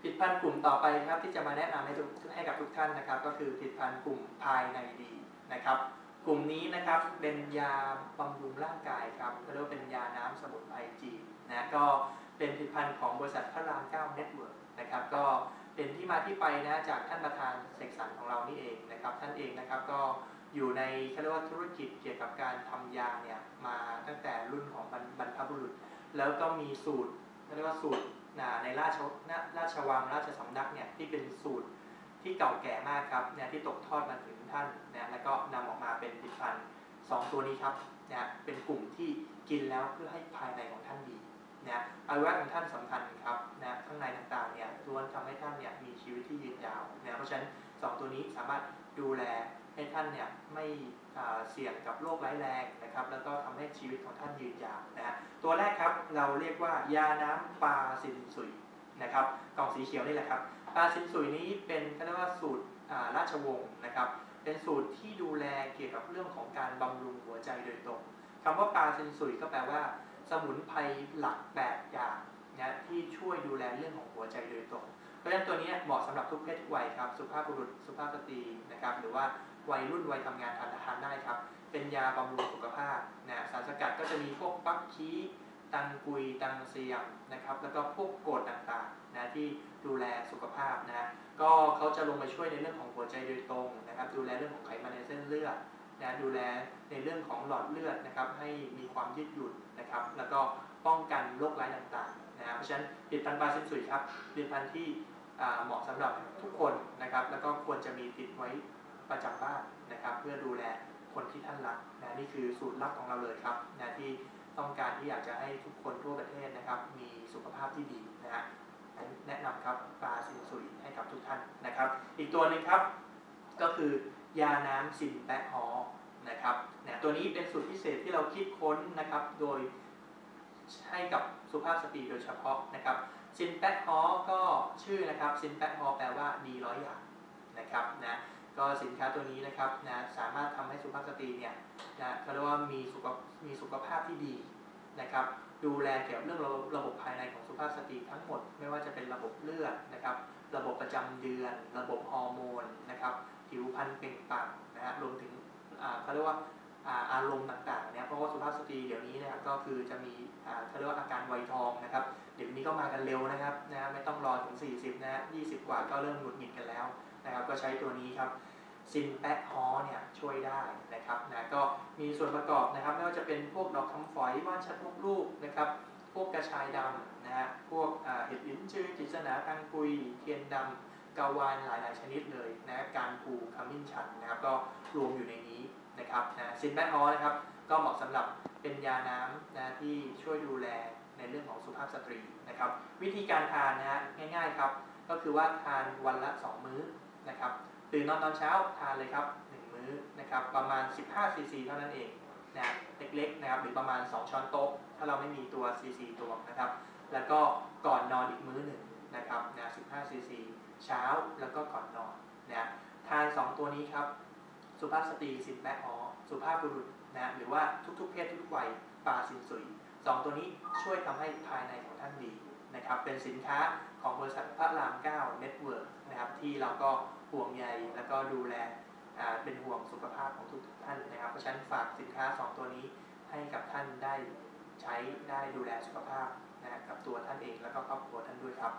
ผลิตภัณฑ์กลุ่มต่อไปครับที่จะมาแนะนำให้ทุกให้กับทุกท่านนะครับ ก็คือผลิตภัณฑ์กลุ่มภายในดีนะครับ กลุ่มนี้นะครับเป็นยาบำรุงร่างกายครับเรียกว่าเป็นยาน้ำสมุนไพรจีนนะก็เป็นผลิตภัณฑ์ของบริษัทพระราม9เน็ตเวิร์กนะครับก็เป็นที่มาที่ไปนะจากท่านประธานเสกสรรของเรานี่เองนะครับ ท่านเองนะครับก็อยู่ในเขาเรียกว่าธุรกิจเกี่ยวกับการทำยาเนี่ยมาตั้งแต่รุ่นของบรรพบุรุษ แล้วก็มีสูตรเรียกว่าสูตร ในราชราชวังราชสำนักเนี่ยที่เป็นสูตรที่เก่าแก่มากครับเนี่ยที่ตกทอดมาถึงท่านนะแล้วก็นำออกมาเป็นผลิตภัณฑ์สองตัวนี้ครับนะเป็นกลุ่มที่กินแล้วเพื่อให้ภายในของท่านดีนะอวัยวะของท่านสำคัญครับนะข้างในต่างๆเนี่ยล้วนทำให้ท่านเนี่ยมีชีวิตที่ยืนยาวนะเพราะฉะนั้นสองตัวนี้สามารถดูแล ให้ท่านเนี่ยไม่เสี่ยงกับโรคร้ายแรงนะครับ แล้วก็ทำให้ชีวิตของท่านยืนยาวนะฮะตัวแรกครับเราเรียกว่ายาน้ำปลาซินสุยนะครับกล่องสีเขียวนี่แหละครับปลาซินสุยนี้เป็นเขาเรียกว่าสูตรราชวงศ์นะครับ เป็นสูตรที่ดูแลเกี่ยวกับเรื่องของการบำรุงหัวใจโดยตรงคำว่าปลาซินสุยก็แปลว่า สมุนไพรหลักแปดอย่างนะที่ช่วยดูแลเรื่องของหัวใจโดยตรง ราะฉะนั้นตัวนี้เหมาะสำหรับทุกเพศทุกวัยครับ สุภาพบุรุษ สุภาพสตรีนะครับ หรือว่าวัยรุ่นวัยทำงานทานอาหารได้ครับ เป็นยาบำรุงสุขภาพนะสารสกัดก็จะมีพวกปักคีตังกุยตังเซียมนะครับ แล้วก็พวกโกดต่างๆนะที่ดูแลสุขภาพนะ ก็เขาจะลงมาช่วยในเรื่องของหัวใจโดยตรงนะครับ ดูแลเรื่องของไขมันในเส้นเลือด นะดูแลในเรื่องของหลอดเลือดนะครับให้มีความยืดหยุ่นนะครับ แล้วก็ป้องกันโรคร้ายต่างๆนะเพราะฉะนั้นผลิตภัณฑ์ปลาซินสุยครับผลิตภัณฑ์ที่เหมาะสำหรับทุกคนนะครับ แล้วก็ควรจะมีติดไว้ประจำบ้านนะครับ เพื่อดูแลคนที่ท่านรักนะนี่คือสูตรลับของเราเลยครับนะที่ต้องการที่อยากจะให้ทุกคนทั่วประเทศนะครับ มีสุขภาพที่ดีนะฮะแนะนำครับปลาซินสุยให้กับทุกท่านนะครับ อีกตัวนึงครับก็คือ ยาน้ำซินแปะฮอนะครับเนี่ยตัวนี้เป็นสูตรพิเศษที่เราคิดค้นนะครับ โดยให้กับสุภาพสตรีโดยเฉพาะนะครับซินแปะฮอก็ชื่อนะครับซินแปะฮอแปลว่าดีร้อยอย่างนะครับนะก็สินค้าตัวนี้นะครับนะสามารถทำให้สุภาพสตรีเนี่ยนะเขาเรียกว่ามีสุขมีสุขภาพที่ดี นะครับ ดูแลเกี่ยวกับเรื่องระบบภายในของสุภาพสตรีทั้งหมด ไม่ว่าจะเป็นระบบเลือดนะครับ ระบบประจำเดือน ระบบฮอร์โมนนะครับ ผิวพรรณเปล่งปลั่งนะฮะรวมถึงเขาเรียกว่าอารมณ์ต่างๆเนี่ยเพราะว่าสุภาพสตรีเดี๋ยวนี้นะครับก็คือจะมีเขาเรียกว่าอาการวัยทองนะครับ เดี๋ยวนี้ก็มากันเร็วนะครับนะไม่ต้องรอถึง 40 นะ20 กว่าก็เริ่มหงุดหงิดกันแล้วนะครับ ก็ใช้ตัวนี้ครับ ซินแปะฮอเนี่ยช่วยได้นะครับนะก็มีส่วนประกอบนะครับไม่ว่าจะเป็นพวกดอกคำฝอยว่านชัดพวกลูกนะครับพวกกระชายดำนะฮะพวกเห็ดลิ้นจือกิษณาตังกุยเทียนดำกาวานหลายๆชนิดเลยนะการผูขมิ้นชันนะครับก็รวมอยู่ในนี้นะครับนะซินแปะฮอนะครับก็เหมาะสำหรับเป็นยาน้ำนะที่ช่วยดูแลในเรื่องของสุภาพสตรีนะครับวิธีการทานนะฮะง่ายๆครับก็คือว่าทานวันละ 2 มื้อนะครับ ตื่นนอนตอนเช้าทานเลยครับ 1 มื้อนะครับประมาณ 15 ซีซีเท่านั้นเองนะเล็กๆนะครับหรือประมาณ 2 ช้อนโต๊ะ ถ้าเราไม่มีตัวซีซีตัวนะครับ แล้วก็ก่อนนอนอีกมื้อหนึ่งนะครับนะ15 ซีซีเช้าแล้วก็ก่อนนอนนะทาน 2 ตัวนี้ครับ สุภาพสตรีสินแปะอสุภาพบุรุษนะหรือว่าทุกๆ เพศทุกวัยปลาสินสุยสองตัวนี้ช่วยทำให้ภายในของท่านดีนะครับเป็นสินค้าของบริษัทพระราม 9 Network นะครับ ที่เราก็ห่วงใยแล้วก็ดูแลเป็นห่วงสุขภาพของทุกท่านนะครับ เพราะฉะนั้นฝากสินค้า 2 ตัวนี้ให้กับท่านได้ใช้ได้ดูแลสุขภาพนะกับตัวท่านเองแล้วก็ครอบครัวท่านด้วยครับ